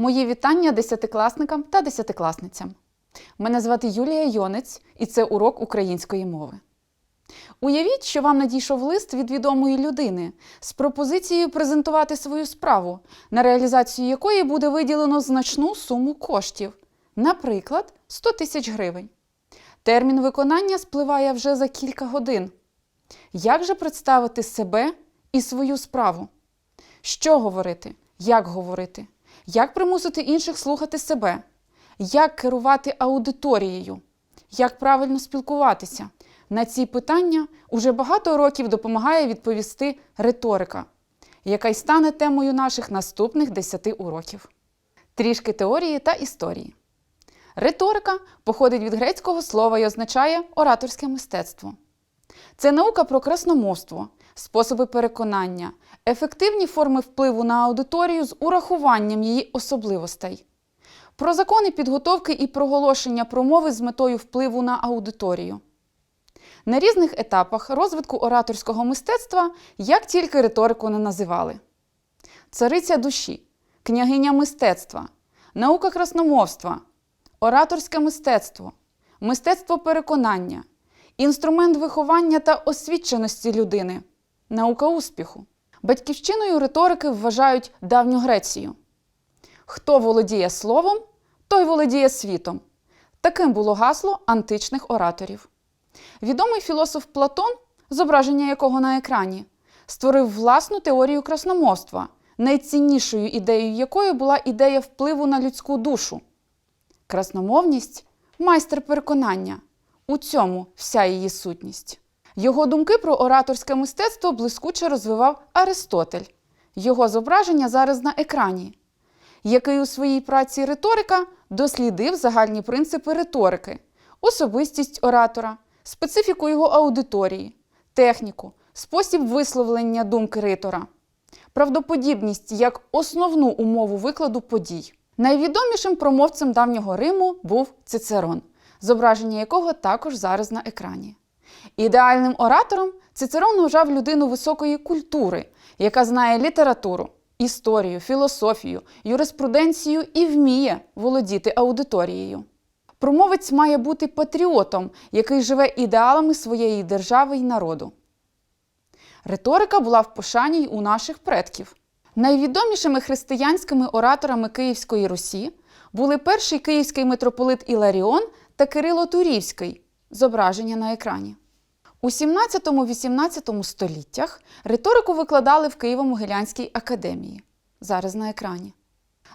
Мої вітання десятикласникам та десятикласницям. Мене звати Юлія Йонець, і це урок української мови. Уявіть, що вам надійшов лист від відомої людини з пропозицією презентувати свою справу, на реалізацію якої буде виділено значну суму коштів, наприклад, 100 тисяч гривень. Термін виконання спливає вже за кілька годин. Як же представити себе і свою справу? Що говорити? Як говорити? Як примусити інших слухати себе? Як керувати аудиторією? Як правильно спілкуватися? На ці питання уже багато років допомагає відповісти риторика, яка й стане темою наших наступних 10 уроків. Трішки теорії та історії. Риторика походить від грецького слова і означає ораторське мистецтво. Це наука про красномовство, способи переконання, ефективні форми впливу на аудиторію з урахуванням її особливостей, про закони підготовки і проголошення промови з метою впливу на аудиторію. На різних етапах розвитку ораторського мистецтва як тільки риторику не називали: цариця душі, княгиня мистецтва, наука красномовства, ораторське мистецтво, мистецтво переконання, інструмент виховання та освіченості людини, наука успіху. Батьківщиною риторики вважають давню Грецію. Хто володіє словом, той володіє світом. Таким було гасло античних ораторів. Відомий філософ Платон, зображення якого на екрані, створив власну теорію красномовства, найціннішою ідеєю якої була ідея впливу на людську душу. Красномовність майстер переконання. У цьому вся її сутність. Його думки про ораторське мистецтво блискуче розвивав Аристотель. Його зображення зараз на екрані, який у своїй праці риторика дослідив загальні принципи риторики, особистість оратора, специфіку його аудиторії, техніку, спосіб висловлення думки ритора, правдоподібність як основну умову викладу подій. Найвідомішим промовцем давнього Риму був Цицерон, зображення якого також зараз на екрані. Ідеальним оратором Цицерон вважав людину високої культури, яка знає літературу, історію, філософію, юриспруденцію і вміє володіти аудиторією. Промовець має бути патріотом, який живе ідеалами своєї держави й народу. Риторика була в пошані й у наших предків. Найвідомішими християнськими ораторами Київської Русі були перший київський митрополит Іларіон та Кирило Турівський, зображення на екрані. У 17-18 століттях риторику викладали в Києво-Могилянській академії, зараз на екрані.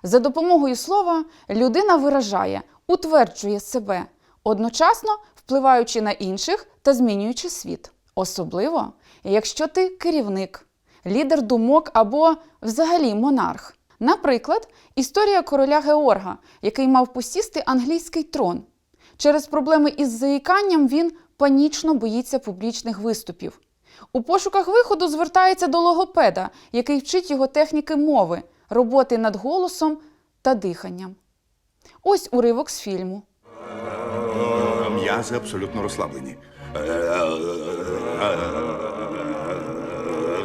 За допомогою слова людина виражає, утверджує себе, одночасно впливаючи на інших та змінюючи світ. Особливо, якщо ти керівник, лідер думок або взагалі монарх. Наприклад, історія короля Георга, який мав посісти англійський трон. Через проблеми із заїканням він панічно боїться публічних виступів. У пошуках виходу звертається до логопеда, який вчить його техніки мови, роботи над голосом та диханням. Ось уривок з фільму. М'язи абсолютно розслаблені.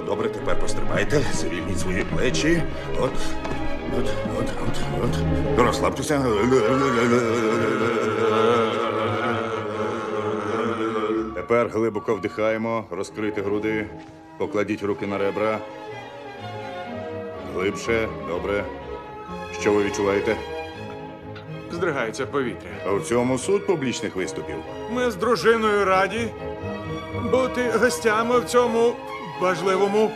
Добре, тепер пострибайте, звільніть свої плечі. От, от, от, от, от. Розслабтеся. Тепер глибоко вдихаємо, розкрити груди, покладіть руки на ребра. Глибше, добре. Що ви відчуваєте? Здригається повітря. А в цьому суть публічних виступів. Ми з дружиною раді бути гостями в цьому важливому.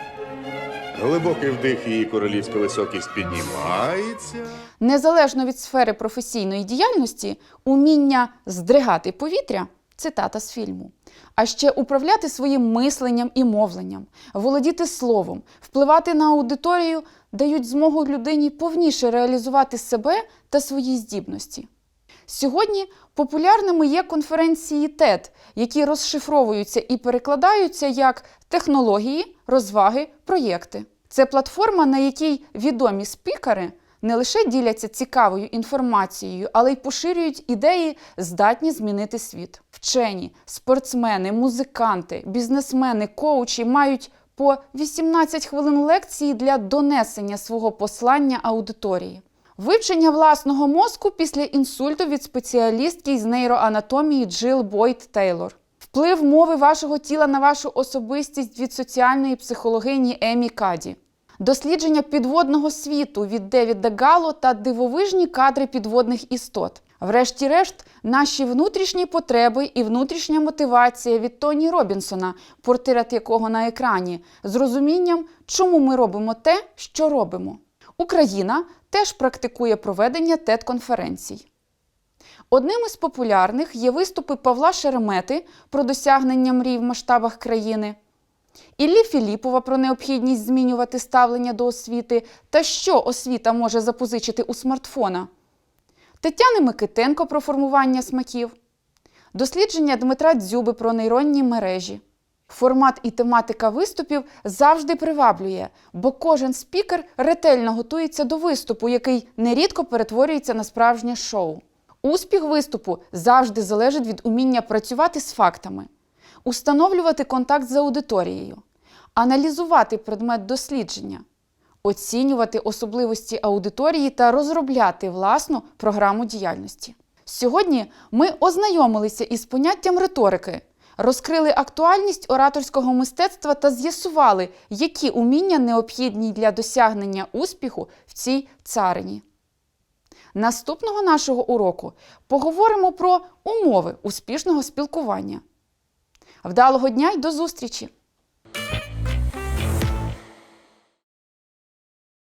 Глибокий вдих і королівська високість піднімається. Незалежно від сфери професійної діяльності, уміння здригати повітря цитата з фільму. А ще управляти своїм мисленням і мовленням, володіти словом, впливати на аудиторію дають змогу людині повніше реалізувати себе та свої здібності. Сьогодні популярними є конференції TED, які розшифровуються і перекладаються як технології, розваги, проєкти. Це платформа, на якій відомі спікери не лише діляться цікавою інформацією, але й поширюють ідеї, здатні змінити світ. Вчені, спортсмени, музиканти, бізнесмени, коучі мають по 18 хвилин лекції для донесення свого послання аудиторії. Вивчення власного мозку після інсульту від спеціалістки з нейроанатомії Джил Бойт Тейлор. Вплив мови вашого тіла на вашу особистість від соціальної психологині Емі Каді. Дослідження підводного світу від Девіда Гало та дивовижні кадри підводних істот. Врешті-решт, наші внутрішні потреби і внутрішня мотивація від Тоні Робінсона, портрет якого на екрані, з розумінням, чому ми робимо те, що робимо. Україна теж практикує проведення ТЕД-конференцій. Одним із популярних є виступи Павла Шеремети про досягнення мрій в масштабах країни, Іллі Філіпова про необхідність змінювати ставлення до освіти та що освіта може запозичити у смартфона, Тетяни Микитенко про формування смаків, дослідження Дмитра Дзюби про нейронні мережі. Формат і тематика виступів завжди приваблює, бо кожен спікер ретельно готується до виступу, який нерідко перетворюється на справжнє шоу. Успіх виступу завжди залежить від уміння працювати з фактами, установлювати контакт з аудиторією, аналізувати предмет дослідження, оцінювати особливості аудиторії та розробляти власну програму діяльності. Сьогодні ми ознайомилися із поняттям риторики, розкрили актуальність ораторського мистецтва та з'ясували, які уміння необхідні для досягнення успіху в цій царині. Наступного нашого уроку поговоримо про умови успішного спілкування. Вдалого дня й до зустрічі!